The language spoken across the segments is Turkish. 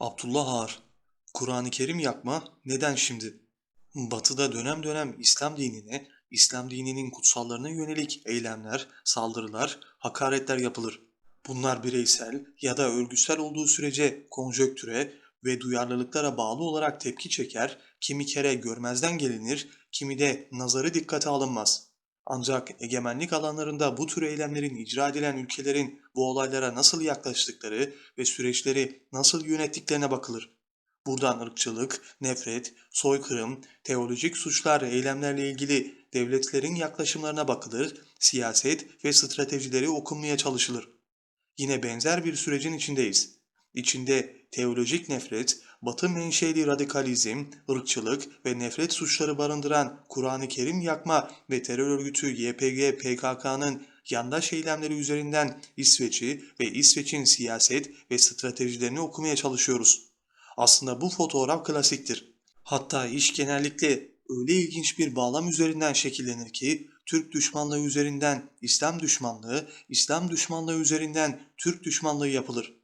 Abdullah Ağar Kur'an-ı Kerim yakma neden şimdi? Batı'da dönem dönem İslam dinine, İslam dininin kutsallarına yönelik eylemler, saldırılar, hakaretler yapılır. Bunlar bireysel ya da örgütsel olduğu sürece konjöktüre ve duyarlılıklara bağlı olarak tepki çeker, kimi kere görmezden gelinir, kimi de nazarı dikkate alınmaz. Ancak egemenlik alanlarında bu tür eylemlerin icra edilen ülkelerin bu olaylara nasıl yaklaştıkları ve süreçleri nasıl yönettiklerine bakılır. Buradan ırkçılık, nefret, soykırım, teolojik suçlar, eylemlerle ilgili devletlerin yaklaşımlarına bakılır, siyaset ve stratejileri okunmaya çalışılır. Yine benzer bir sürecin içindeyiz. İçinde teolojik nefret, batı menşeli radikalizm, ırkçılık ve nefret suçları barındıran Kur'an-ı Kerim yakma ve terör örgütü YPG PKK'nın yandaş eylemleri üzerinden İsveç'i ve İsveç'in siyaset ve stratejilerini okumaya çalışıyoruz. Aslında bu fotoğraf klasiktir. Hatta iş genellikle öyle ilginç bir bağlam üzerinden şekillenir ki Türk düşmanlığı üzerinden İslam düşmanlığı, İslam düşmanlığı üzerinden Türk düşmanlığı yapılır.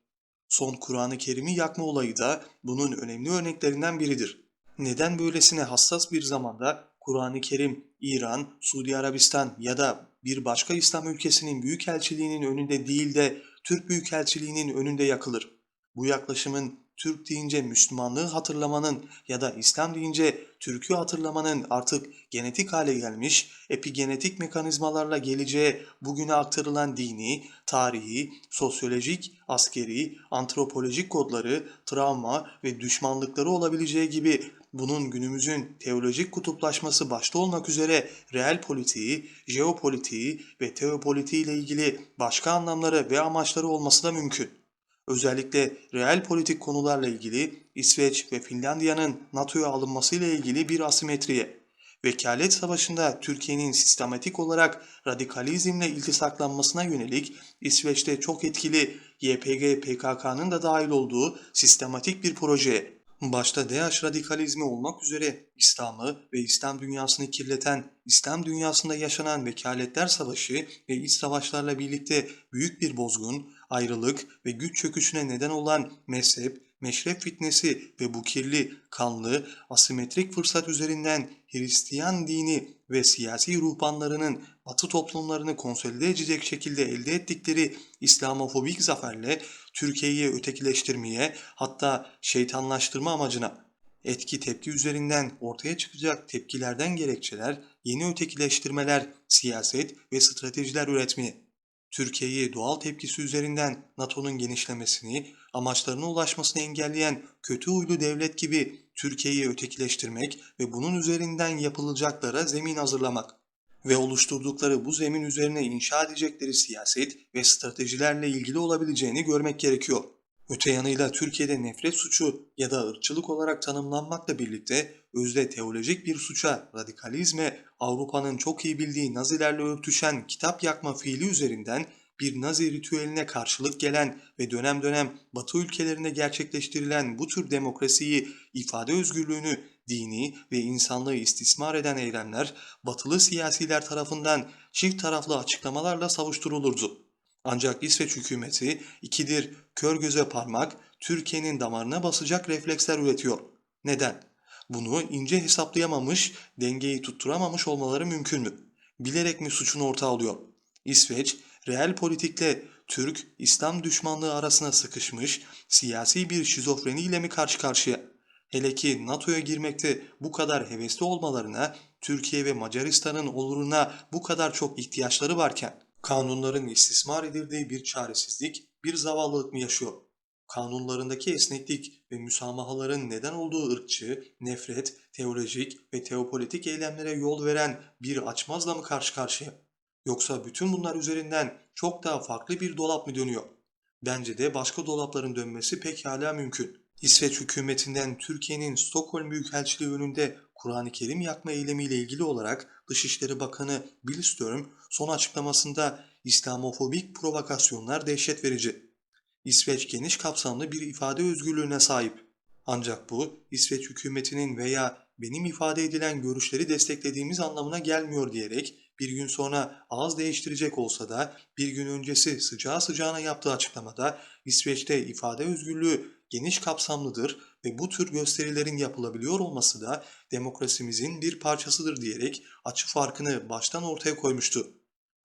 Son Kur'an-ı Kerim'i yakma olayı da bunun önemli örneklerinden biridir. Neden böylesine hassas bir zamanda Kur'an-ı Kerim İran, Suudi Arabistan ya da bir başka İslam ülkesinin büyükelçiliğinin önünde değil de Türk büyükelçiliğinin önünde yakılır? Bu yaklaşımın Türk deyince Müslümanlığı hatırlamanın ya da İslam deyince Türk'ü hatırlamanın artık genetik hale gelmiş, epigenetik mekanizmalarla geleceğe bugüne aktarılan dini, tarihi, sosyolojik, askeri, antropolojik kodları, travma ve düşmanlıkları olabileceği gibi bunun günümüzün teolojik kutuplaşması başta olmak üzere reel politiği, jeopolitiği ve teopolitiği ile ilgili başka anlamları ve amaçları olması da mümkün. Özellikle reel politik konularla ilgili İsveç ve Finlandiya'nın NATO'ya alınmasıyla ilgili bir asimetriye, vekalet savaşında Türkiye'nin sistematik olarak radikalizmle iltisaklanmasına yönelik İsveç'te çok etkili YPG PKK'nın da dahil olduğu sistematik bir projeye, başta DH radikalizmi olmak üzere İslam'ı ve İslam dünyasını kirleten, İslam dünyasında yaşanan vekaletler savaşı ve iç savaşlarla birlikte büyük bir bozgun, ayrılık ve güç çöküşüne neden olan mezhep, meşrep fitnesi ve bu kirli, kanlı, asimetrik fırsat üzerinden Hristiyan dini ve siyasi ruhbanlarının Batı toplumlarını konsolide edecek şekilde elde ettikleri İslamofobik zaferle Türkiye'yi ötekileştirmeye hatta şeytanlaştırma amacına etki tepki üzerinden ortaya çıkacak tepkilerden gerekçeler, yeni ötekileştirmeler, siyaset ve stratejiler üretmeye Türkiye'yi doğal tepkisi üzerinden NATO'nun genişlemesini, amaçlarına ulaşmasını engelleyen kötü huylu devlet gibi Türkiye'yi ötekileştirmek ve bunun üzerinden yapılacaklara zemin hazırlamak ve oluşturdukları bu zemin üzerine inşa edecekleri siyaset ve stratejilerle ilgili olabileceğini görmek gerekiyor. Öte yanıyla Türkiye'de nefret suçu ya da ırkçılık olarak tanımlanmakla birlikte özde teolojik bir suça, radikalizme, Avrupa'nın çok iyi bildiği Nazilerle örtüşen kitap yakma fiili üzerinden bir Nazi ritüeline karşılık gelen ve dönem dönem Batı ülkelerinde gerçekleştirilen bu tür demokrasiyi, ifade özgürlüğünü, dini ve insanlığı istismar eden eylemler batılı siyasiler tarafından çift taraflı açıklamalarla savuşturulurdu. Ancak İsveç hükümeti ikidir kör göze parmak Türkiye'nin damarına basacak refleksler üretiyor. Neden? Bunu ince hesaplayamamış, dengeyi tutturamamış olmaları mümkün mü? Bilerek mi suçun ortağı oluyor? İsveç, reel politikle Türk, İslam düşmanlığı arasına sıkışmış, siyasi bir şizofreniyle mi karşı karşıya? Hele ki NATO'ya girmekte bu kadar hevesli olmalarına, Türkiye ve Macaristan'ın oluruna bu kadar çok ihtiyaçları varken, kanunların istismar edildiği bir çaresizlik, bir zavallılık mı yaşıyor? Kanunlarındaki esneklik ve müsamahaların neden olduğu ırkçı, nefret, teolojik ve teopolitik eylemlere yol veren bir açmazla mı karşı karşıya? Yoksa bütün bunlar üzerinden çok daha farklı bir dolap mı dönüyor? Bence de başka dolapların dönmesi pekala mümkün. İsveç hükümetinden Türkiye'nin Stockholm Büyükelçiliği önünde Kur'an-ı Kerim yakma eylemiyle ilgili olarak Dışişleri Bakanı Billström son açıklamasında İslamofobik provokasyonlar dehşet verici. İsveç geniş kapsamlı bir ifade özgürlüğüne sahip. Ancak bu İsveç hükümetinin veya benim ifade edilen görüşleri desteklediğimiz anlamına gelmiyor diyerek bir gün sonra ağız değiştirecek olsa da bir gün öncesi sıcağı sıcağına yaptığı açıklamada İsveç'te ifade özgürlüğü geniş kapsamlıdır ve bu tür gösterilerin yapılabiliyor olması da demokrasimizin bir parçasıdır diyerek açı farkını baştan ortaya koymuştu.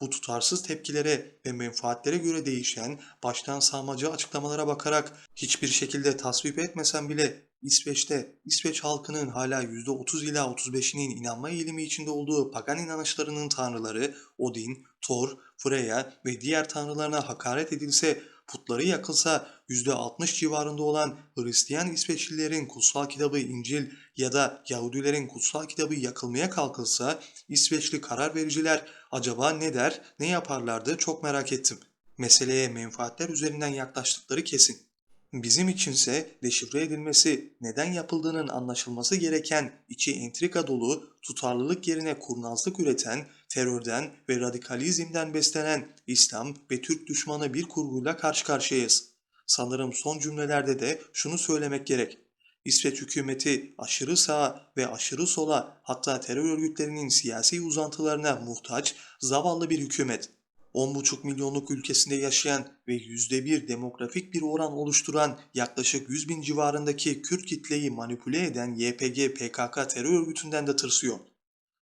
Bu tutarsız tepkilere ve menfaatlere göre değişen baştan sağmacı açıklamalara bakarak hiçbir şekilde tasvip etmesem bile İsveç'te İsveç halkının hala %30 ila 35'inin inanma eğilimi içinde olduğu pagan inanışlarının tanrıları Odin, Thor, Freya ve diğer tanrılarına hakaret edilse, putları yakılsa %60 civarında olan Hristiyan İsveçlilerin kutsal kitabı İncil ya da Yahudilerin kutsal kitabı yakılmaya kalkılsa İsveçli karar vericiler acaba ne der, ne yaparlardı çok merak ettim. Meseleye menfaatler üzerinden yaklaştıkları kesin. Bizim içinse deşifre edilmesi, neden yapıldığının anlaşılması gereken, içi entrika dolu, tutarlılık yerine kurnazlık üreten, terörden ve radikalizmden beslenen İslam ve Türk düşmanı bir kurguyla karşı karşıyayız. Sanırım son cümlelerde de şunu söylemek gerek. İsveç hükümeti aşırı sağa ve aşırı sola hatta terör örgütlerinin siyasi uzantılarına muhtaç zavallı bir hükümet. 10,5 milyonluk ülkesinde yaşayan ve %1 demografik bir oran oluşturan yaklaşık 100 bin civarındaki Kürt kitleyi manipüle eden YPG PKK terör örgütünden de tırsıyor.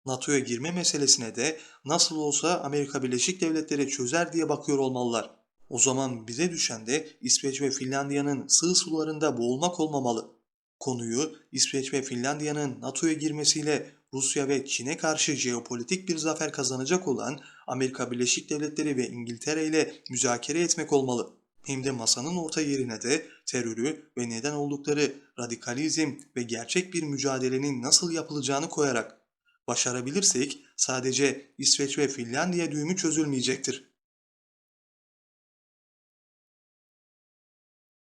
NATO'ya girme meselesine de nasıl olsa Amerika Birleşik Devletleri çözer diye bakıyor olmalılar. O zaman bize düşen de İsveç ve Finlandiya'nın sığ sularında boğulmak olmamalı. Konuyu İsveç ve Finlandiya'nın NATO'ya girmesiyle Rusya ve Çin'e karşı jeopolitik bir zafer kazanacak olan Amerika Birleşik Devletleri ve İngiltere ile müzakere etmek olmalı. Hem de masanın orta yerine de terörü ve neden oldukları radikalizm ve gerçek bir mücadelenin nasıl yapılacağını koyarak. Başarabilirsek sadece İsveç ve Finlandiya düğümü çözülmeyecektir.